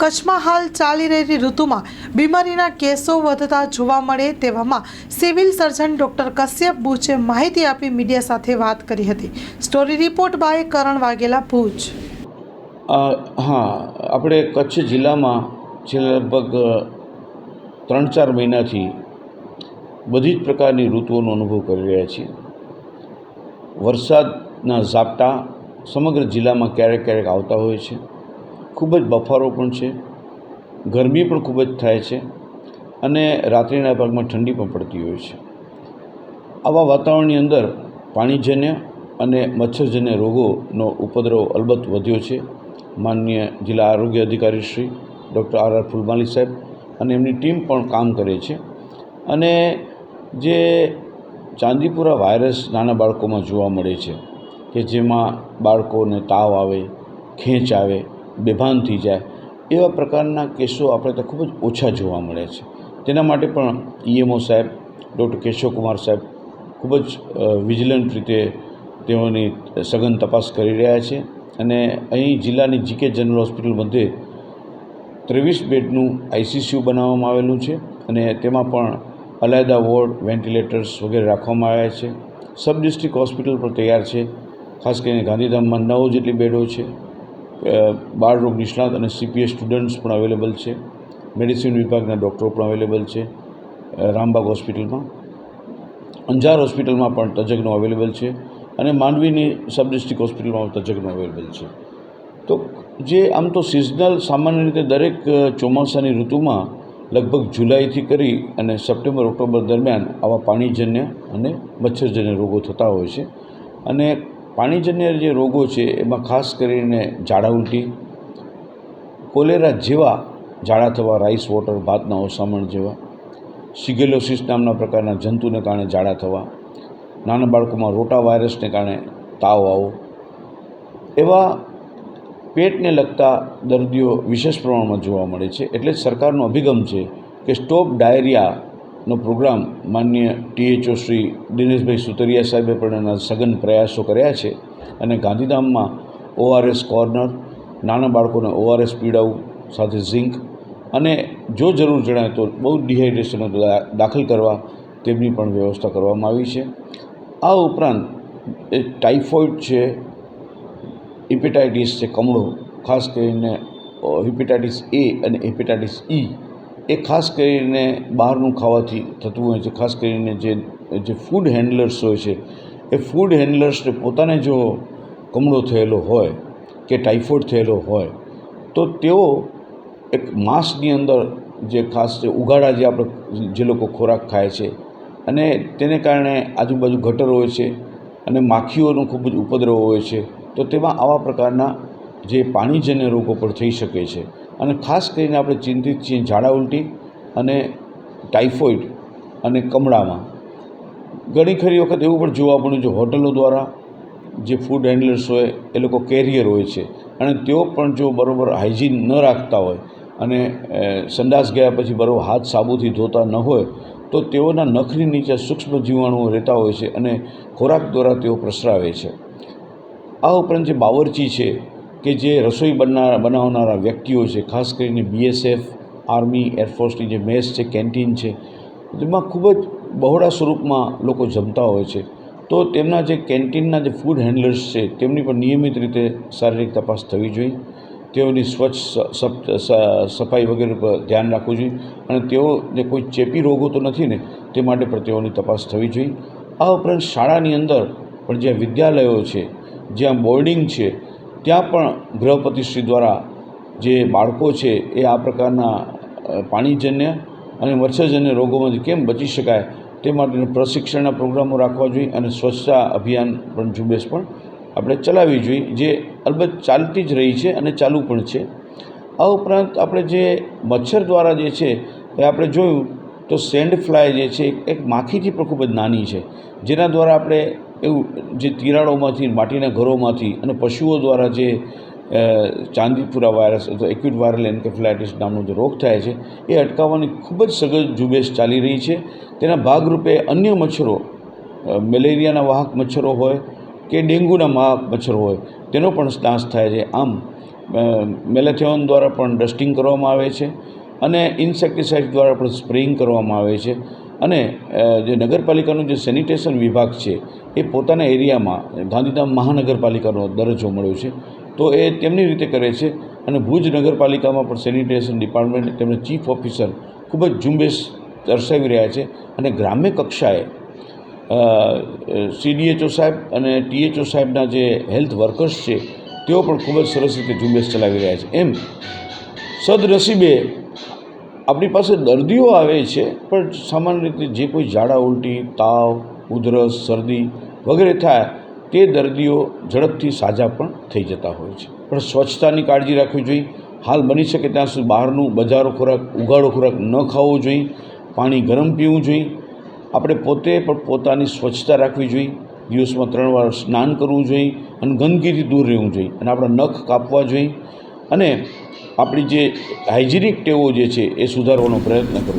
કચ્છમાં હાલ ચાલી રહેલી ઋતુમાં બીમારીના કેસો વધતા જોવા મળે તેવામાં સિવિલ સર્જન ડોક્ટર કશ્યપ બુચે માહિતી આપી મીડિયા સાથે વાત કરી હતી. Story report by Karan Vaghela Bhuj. હા, આપણે કચ્છ જિલ્લામાં છેલ્લા લગભગ ત્રણ ચાર મહિનાથી બધી જ પ્રકારની ઋતુઓનો અનુભવ કરી રહ્યા છીએ. વરસાદના ઝાપટા સમગ્ર જિલ્લામાં ક્યારેક ક્યારેક આવતા હોય છે. ખૂબ જ બફારો પણ છે, ગરમી પણ ખૂબ જ થાય છે અને રાત્રિના ભાગમાં ઠંડી પણ પડતી હોય છે. આવા વાતાવરણની અંદર પાણીજન્ય અને મચ્છરજન્ય રોગોનો ઉપદ્રવ અલબત્ત વધ્યો છે. માનનીય જિલ્લા આરોગ્ય અધિકારી Shri doctor R R Phulmali સાહેબ અને એમની ટીમ પણ કામ કરે છે અને જે ચાંદીપુરા વાયરસ નાના બાળકોમાં જોવા મળે છે કે જેમાં બાળકોને તાવ આવે, ખેંચ આવે બેભાન થઈ જાય. એવા પ્રકારના કેસો આપણે ત્યાં ખૂબ જ ઓછા જોવા મળે છે. તેના માટે પણ ઈએમઓ સાહેબ, ડૉક્ટર કેશવકુમાર સાહેબ ખૂબ જ વિજિલન્ટ રીતે તેઓની સઘન તપાસ કરી રહ્યા છે અને અહીં જિલ્લાની જીકે જનરલ હોસ્પિટલ મધ્યે ત્રેવીસ બેડનું આઈસીસીયુ બનાવવામાં આવેલું છે અને તેમાં પણ અલાયદા વોર્ડ, વેન્ટિલેટર્સ વગેરે રાખવામાં આવ્યા છે. સબ ડિસ્ટ્રિક્ટ હોસ્પિટલ પણ તૈયાર છે. ખાસ કરીને ગાંધીધામમાં નવ જેટલી બેડો છે. બાળરોગ નિષ્ણાત અને સીપીએસ સ્ટુડન્ટ્સ પણ અવેલેબલ છે. મેડિસિન વિભાગના ડૉક્ટરો પણ અવેલેબલ છે. રામબાગ હોસ્પિટલમાં અંજાર હોસ્પિટલમાં પણ તજજ્ઞો અવેલેબલ છે અને માંડવીની સબ ડિસ્ટ્રિક્ટ હોસ્પિટલમાં તજજ્ઞો અવેલેબલ છે. તો જે આમ તો સિઝનલ સામાન્ય રીતે દરેક ચોમાસાની ઋતુમાં લગભગ જુલાઈથી કરી અને સપ્ટેમ્બર, ઓક્ટોબર દરમિયાન આવા પાણીજન્ય અને મચ્છરજન્ય રોગો થતા હોય છે. અને પાણીજન્ય જે રોગો છે, એમાં ખાસ કરીને ઝાડા ઉલટી, કોલેરા જેવા ઝાડા થવા રાઈસ વોટર ભાતના ઓસામણ જેવા સિગેલોસિસ નામના પ્રકારના જંતુને કારણે ઝાડા થવા, નાના બાળકોમાં રોટા વાયરસને કારણે તાવ આવો એવા પેટને લગતા દર્દીઓ વિશેષ પ્રમાણમાં જોવા મળે છે. એટલે જ સરકારનો અભિગમ છે કે સ્ટોપ ડાયરિયાનો પ્રોગ્રામ માન્ય ટીએચઓ શ્રી દિનેશભાઈ સુતરિયા સાહેબે પણ એના સઘન પ્રયાસો કર્યા છે અને ગાંધીધામમાં ઓઆરએસ કોર્નર, નાના બાળકોને ઓઆરએસ પીડાવું, સાથે ઝીંક અને જો જરૂર જણાય તો બહુ ડિહાઇડ્રેશન દાખલ કરવા તેમની પણ વ્યવસ્થા કરવામાં આવી છે. આ ઉપરાંત એ ટાઇફોઇડ છે, હિપેટાઇટિસ છે, કમળો, ખાસ કરીને હિપેટાઇટિસ એ અને હિપેટાઇટિસ ઈ એ ખાસ કરીને બહારનું ખાવાથી થતું હોય છે, ખાસ કરીને જે જે ફૂડ હેન્ડલર્સ હોય છે, એ ફૂડ હેન્ડલર્સને પોતાને જો કમળો થયેલો હોય કે ટાઇફોઇડ થયેલો હોય, તો તેઓ એક માંસની અંદર જે ખાસ જે ઉગાડા જે આપણે, જે લોકો ખોરાક ખાય છે, અને તેને કારણે આજુબાજુ ગટર હોય છે, અને માખીઓનો ખૂબ જ ઉપદ્રવ હોય છે, તો તેમાં આવા પ્રકારના જે પાણીજન્ય રોગો પણ થઈ શકે છે. અને ખાસ કરીને આપણે ચિંતિત છીએ ઝાડા ઉલટી અને ટાઇફોઇડ અને કમળામાં. ઘણી ખરી વખત એવું પણ જોવા મળ્યું છે, હોટલો દ્વારા જે ફૂડ હેન્ડલર્સ હોય, એ લોકો કેરિયર હોય છે અને તેઓ પણ જો બરાબર હાઇજીન ન રાખતા હોય અને સંડાસ ગયા પછી બરાબર હાથ સાબુથી ધોતા ન હોય, તો તેઓના નખની નીચે સૂક્ષ્મ જીવાણુઓ રહેતા હોય છે અને ખોરાક દ્વારા તેઓ પ્રસરાવે છે. આ ઉપરાંત જે બાવરચી છે કે જે રસોઈ બનનાર, બનાવનારા વ્યક્તિઓ છે, ખાસ કરીને બીએસએફ આર્મી એરફોર્સની જે મેસ છે, કેન્ટીન છે તેમાં ખૂબ જ બહોળા સ્વરૂપમાં લોકો જમતા હોય છે. તો તેમના જે કેન્ટીનના જે ફૂડ હેન્ડલર્સ છે, તેમની પણ નિયમિત રીતે શારીરિક તપાસ થવી જોઈએ. તેઓની સ્વચ્છ સફાઈ વગેરે પર ધ્યાન રાખવું જોઈએ અને તેઓને કોઈ ચેપી રોગો તો નથી ને, તે માટે પણ તેઓની તપાસ થવી જોઈએ. આ ઉપરાંત શાળાની અંદર પણ જ્યાં વિદ્યાલયો છે, જ્યાં બોર્ડિંગ છે ત્યાં પણ ગૃહપતિશ્રી દ્વારા જે બાળકો છે એ આ પ્રકારના પાણીજન્ય અને મચ્છરજન્ય રોગોમાંથી કેમ બચી શકાય તે માટેનું પ્રશિક્ષણના પ્રોગ્રામો રાખવા જોઈએ અને સ્વચ્છતા અભિયાન પણ ઝુંબેશ પણ આપણે ચલાવવી જોઈએ, જે અલબત્ત ચાલતી જ રહી છે અને ચાલુ પણ છે. આ ઉપરાંત આપણે જે મચ્છર દ્વારા જે છે એ આપણે જોયું તો સેન્ડ ફ્લાય જે છે એક માખીથી પણ ખૂબ જ નાની છે. જેના દ્વારા આપણે એવું જે તિરાડોમાંથી, માટીના ઘરોમાંથી અને પશુઓ દ્વારા જે ચાંદીપુરા વાયરસ અથવા એક્યુટ વાયરલ એન્કેફલાઇટિસ નામનો જે રોગ થાય છે, એ અટકાવવાની ખૂબ જ સઘન ઝુંબેશ ચાલી રહી છે. તેના ભાગરૂપે અન્ય મચ્છરો મેલેરિયાના વાહક મચ્છરો હોય કે ડેન્ગ્યુના વાહક મચ્છરો હોય, તેનો પણ નાશ થાય છે. આમ મેલેથિયોન દ્વારા પણ ડસ્ટિંગ કરવામાં આવે છે અને ઇન્સેક્ટિસાઇડ દ્વારા પણ સ્પ્રેઇંગ કરવામાં આવે છે. અને જે નગરપાલિકાનું જે સેનિટેશન વિભાગ છે, એ પોતાના એરિયામાં, ગાંધીધામ મહાનગરપાલિકાનો દરજ્જો મળ્યો છે. તો એ તેમની રીતે કરે છે અને ભુજ નગરપાલિકામાં પણ સેનિટેશન ડિપાર્ટમેન્ટ તેમણે ચીફ ઓફિસર ખૂબ જ ઝુંબેશ દર્શાવી રહ્યા છે અને ગ્રામ્ય કક્ષાએ સીડીએચઓ સાહેબ અને ટીએચઓ સાહેબના જે હેલ્થ વર્કર્સ છે, તેઓ પણ ખૂબ જ સરસ રીતે ઝુંબેશ ચલાવી રહ્યા છે. એમ સદનસીબે આપણી પાસે દર્દીઓ આવે છે, પણ સામાન્ય રીતે જે કોઈ ઝાડા ઉલટી, તાવ, ઉધરસ, શરદી વગેરે થાય, તે દર્દીઓ ઝડપથી સાજા પણ થઈ જતા હોય છે. પણ સ્વચ્છતાની કાળજી રાખવી જોઈએ. હાલ બની શકે ત્યાં સુધી બહારનું બજારો ખોરાક, ઉગાડો ખોરાક ન ખાવો જોઈએ. પાણી ગરમ પીવું જોઈએ. આપણે પોતે પણ પોતાની સ્વચ્છતા રાખવી જોઈએ. દિવસમાં ત્રણ વાર સ્નાન કરવું જોઈએ અને ગંદકીથી દૂર રહેવું જોઈએ અને આપણા નખ કાપવા જોઈએ. અને આપણી જે હાઇજેનિક ટેવો જે છે એ સુધારવાનો પ્રયત્ન કરવો.